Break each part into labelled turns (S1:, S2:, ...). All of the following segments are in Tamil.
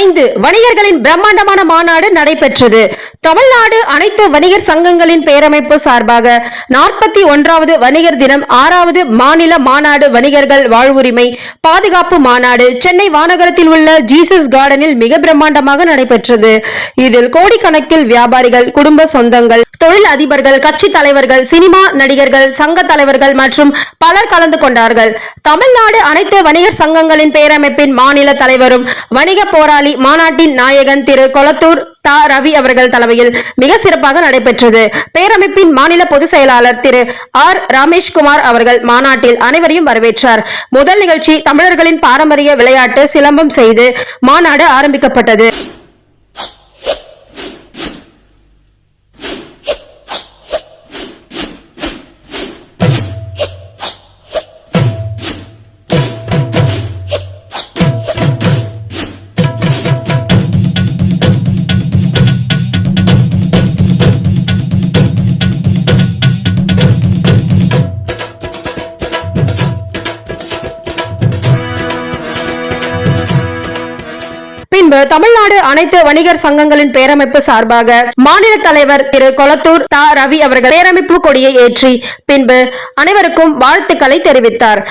S1: ஐந்து வணிகர்களின் பிரம்மாண்டமான மாநாடு நடைபெற்றது. தமிழ்நாடு அனைத்து வணிகர் சங்கங்களின் பேரமைப்பு சார்பாக நாற்பத்தி ஒன்றாவது வணிகர் தினம் ஆறாவது மாநில மாநாடு வணிகர்கள் வாழ்வுரிமை பாதுகாப்பு மாநாடு சென்னை வானகரத்தில் உள்ள ஜீசஸ் கார்டனில் மிக பிரம்மாண்டமாக நடைபெற்றது. இதில் கோடிக்கணக்கில் வியாபாரிகள் குடும்ப சொந்தங்கள் தொழில் அதிபர்கள் கட்சி தலைவர்கள் சினிமா நடிகர்கள் சங்க தலைவர்கள் மற்றும் பலர் கலந்து கொண்டார்கள். தமிழ்நாடு அனைத்து வணிகர் சங்கங்களின் பேரமைப்பின் மாநில தலைவரும் வணிக போராளி மாநாட்டின் நாயகன் திரு கொளத்தூர் தா. ரவி அவர்கள் தலைமையில் மிக சிறப்பாக நடைபெற்றது. பேரமைப்பின் மாநில பொதுச் செயலாளர் திரு ஆர். ரமேஷ்குமார் அவர்கள் மாநாட்டில் அனைவரையும் வரவேற்றார். முதல் நிகழ்ச்சி தமிழர்களின் பாரம்பரிய விளையாட்டு சிலம்பம் செய்து மாநாடு ஆரம்பிக்கப்பட்டது. தமிழ்நாடு அனைத்து வணிகர் சங்கங்களின் பேரமைப்பு சார்பாக மாநில தலைவர் திரு கொளத்தூர் தா. ரவி அவர்கள் பேரமைப்பு கொடியை ஏற்றி பின்பு அனைவருக்கும் வாழ்த்துக்களை தெரிவித்தார்.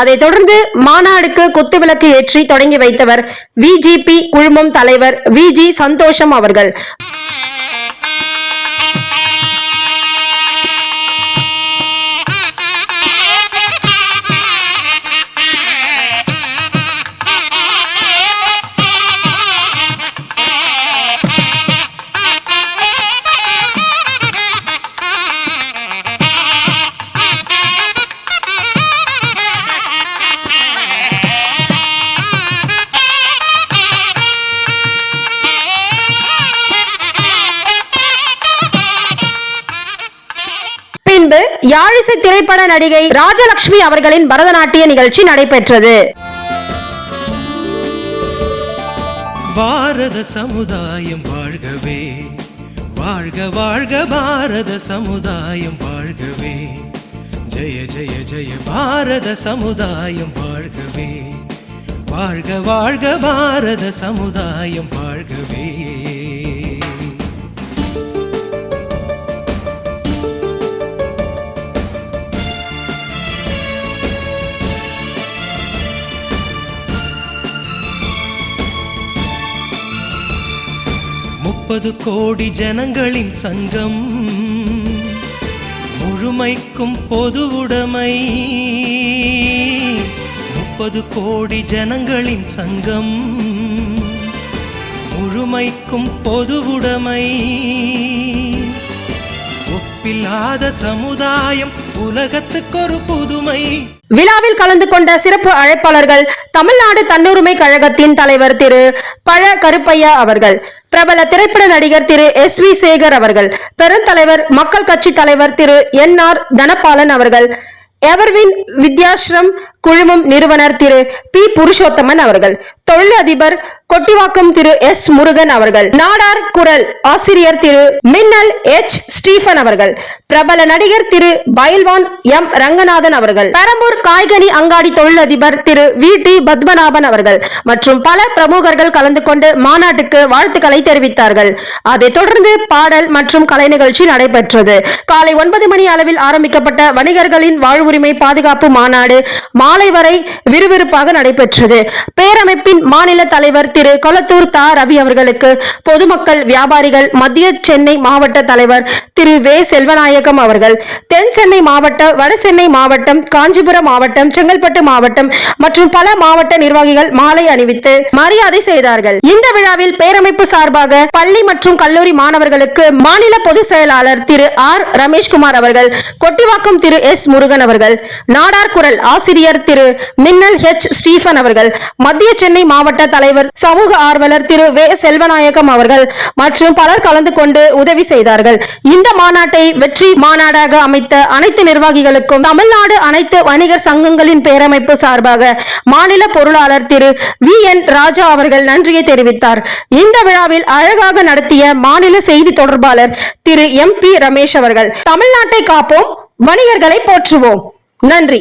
S1: அதைத் தொடர்ந்து மாநாடுக்கு குத்துவிளக்கு ஏற்றி தொடங்கி வைத்தவர் விஜிபி குழுமம் தலைவர் விஜி சந்தோஷம் அவர்கள். பின்பு யாழிசை திரைப்பட நடிகை ராஜலட்சுமி அவர்களின் பரதநாட்டிய நிகழ்ச்சி நடைபெற்றது.
S2: பாரத சமுதாயம் வாழ்கவே வாழ்க வாழ்க பாரத சமுதாயம் வாழ்கவே. ஜெய ஜெய ஜெய பாரத சமுதாயம் வாழ்கவே. வாழ்க வாழ்க பாரத சமுதாயம் வாழ்கவே. முப்பது கோடி ஜனங்களின் சங்கம். முழுமைக்கும் பொது உடைமை. முப்பது கோடி ஜனங்களின் சங்கம். முழுமைக்கும் பொது வாய்ப்பில்லாத சமுதாயம் உலகத்துக்கொரு புதுமை.
S1: விழாவில் கலந்து கொண்ட சிறப்பு அழைப்பாளர்கள் தமிழ்நாடு தன்னுரிமை கழகத்தின் தலைவர் திரு பழ கருப்பையா அவர்கள் பிரபல திரைப்பட நடிகர் திரு எஸ் வி சேகர் அவர்கள் பெருந்தலைவர் மக்கள் கட்சி தலைவர் திரு என் ஆர் தனபாலன் அவர்கள் எவர்வின் வித்யாஸ்ரம் குழுமம் நிறுவனர் திரு பி புருஷோத்தமன் அவர்கள் தொழிலதிபர் கொட்டிவாக்கம் திரு எஸ் முருகன் அவர்கள் நாடார் குரல் ஆசிரியர் திரு மின்னல் எச் ஸ்டீபன் அவர்கள் பிரபல நடிகர் திரு பயில்வான் எம் ரங்கநாதன் அவர்கள் பெரம்பூர் காய்கனி அங்காடி தொழிலதிபர் திரு வி டி பத்மநாபன் அவர்கள் மற்றும் பல பிரமுகர்கள் கலந்து கொண்டு மாநாட்டுக்கு வாழ்த்துக்களை தெரிவித்தார்கள். அதைத் தொடர்ந்து பாடல் மற்றும் கலை நிகழ்ச்சி நடைபெற்றது. காலை ஒன்பது மணி அளவில் ஆரம்பிக்கப்பட்ட வணிகர்களின் வாழ்வுரிமை பாதுகாப்பு மாநாடு மாலை வரை விறுவிறுப்பாக நடைபெற்றது. பேரமைப்பின் மாநில தலைவர் திரு திரு கொளத்தூர் தா. ரவி அவர்களுக்கு பொதுமக்கள் வியாபாரிகள் மத்திய சென்னை மாவட்ட தலைவர் திரு. வே. செல்வநாயகம் அவர்கள் தென் சென்னை மாவட்ட வட சென்னை மாவட்டம் காஞ்சிபுரம் மாவட்டம் செங்கல்பட்டு மாவட்டம் மற்றும் பல மாவட்ட நிர்வாகிகள் மாலை அணிவித்து மரியாதை செய்தார்கள். இந்த விழாவில் பேரமைப்பு சார்பாக பள்ளி மற்றும் கல்லூரி மாணவர்களுக்கு மாநில பொதுச் செயலாளர் திரு. ஆர். ரமேஷ்குமார் அவர்கள் கொட்டிவாக்கம் திரு. எஸ். முருகன் அவர்கள் நாடார் குரல் ஆசிரியர் திரு. மின்னல் ஹெச் ஸ்டீபன் அவர்கள் மத்திய சென்னை மாவட்ட தலைவர் ச. சமூக ஆர்வலர் திரு வே. செல்வநாயகம் அவர்கள் மற்றும் பலர் கலந்து கொண்டு உதவி செய்தார்கள். இந்த மாநாட்டை வெற்றி மாநாடாக அமைத்த அனைத்து நிர்வாகிகளுக்கும் தமிழ்நாடு அனைத்து வணிகர் சங்கங்களின் பேரமைப்பு சார்பாக மாநில பொருளாளர் திரு வி. என். ராஜா அவர்கள் நன்றியை தெரிவித்தார். இந்த விழாவில் அழகாக நடத்திய மாநில செய்தி தொடர்பாளர் திரு எம். பி. ரமேஷ் அவர்கள் தமிழ்நாட்டை காப்போம் வணிகர்களை போற்றுவோம். நன்றி.